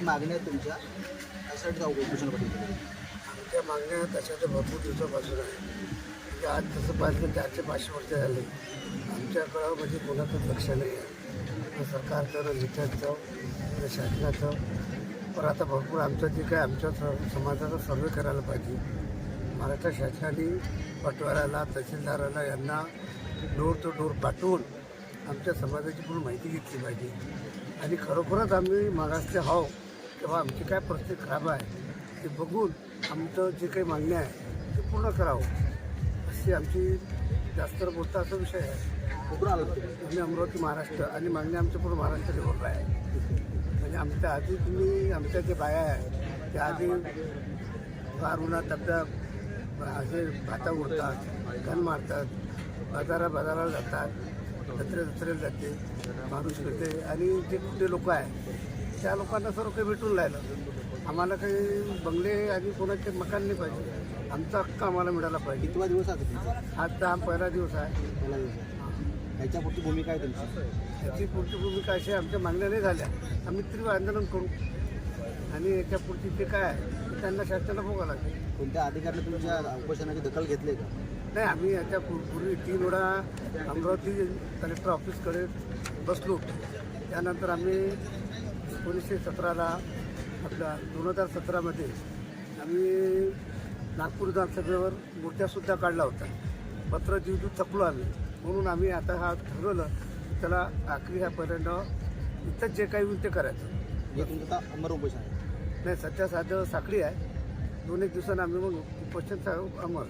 काय मागण्या आहेत तुमच्या? त्यासाठी जाऊ उपोषण आमच्या मागण्या तशाच्या भरपूर दिवसापासून आहे. म्हणजे आज तसं पाहिजे चारशे पाचशे वर्ष झाले. आमच्याकडं म्हणजे कोणाचं लक्ष नाही आहे. सरकारचं न शासनाचं. पण आता भरपूर आमचं जे काय आमच्या स- समाजाचा सर्वे करायला पाहिजे. महाराष्ट्र शासनाने पटवाऱ्याला तहसीलदाराला यांना डोर टू डोर पाठवून आमच्या समाजाची पूर्ण माहिती घेतली पाहिजे. आणि खरोखरच आम्ही महाराष्ट्र हाव तेव्हा आमची काय परिस्थिती खराब आहे ते बघून आमचं जे काही मागणी आहे ते पूर्ण करावं. अशी आमची जास्त बोलता असा विषय आहे. तुम्ही आम्ही अमरावती महाराष्ट्र आणि मागणी आमच्या पूर्ण महाराष्ट्र लेवलला आहे. म्हणजे आमच्या आधी तुम्ही आमच्या जे बाया आहे त्या आधी फार उन्हात टप्प्या असे भाता उडतात घन मारतात बाजारा बाजाराला जातात जत्रे जत्रेला जाते माणूस करते आणि जे कुठे लोक आहे त्या लोकांना सर्व काही भेटून राहिलं. आम्हाला काही बंगले आणि कोणाचे मकान नाही पाहिजे. आमचा हक्क आम्हाला मिळाला पाहिजे. कितवा दिवस आहे आज हा पहिला दिवस आहे. पहिला दिवस आहे. ह्याच्यापुरती भूमिका आहे तुमची? याची पुढची भूमिका अशी आहे, आमच्या मागण्या नाही झाल्या. आम्ही तीव्र आंदोलन करू. आणि याच्या पुढची जे काय आहे ते त्यांना शासनाला भोगावं लागेल. कोणत्या अधिकाऱ्याने तुमच्या उपोषणाची दखल घेतली का? नाही आम्ही याच्या पूर- पूर्वी तीन वेळा अमरावती कलेक्टर ऑफिसकडे बसलो त्यानंतर आम्ही एकोणीसशे सतराला आपल्या दोन हजार सतरामध्ये आम्ही नागपूर विधानसभेवर मूर्त्यासुद्धा काढला होता. पत्र देऊ देऊ थकलो आम्ही म्हणून आम्ही आता हा ठरवलं त्याला आखरी ह्यापर्यंत इथंच जे काही होईल ते करायचं. हे तुमचं आता अमर उपोषण आहे. नाही सध्या साधं साखळी आहे. दोन एक दिवसानं आम्ही मग उपोषण अमर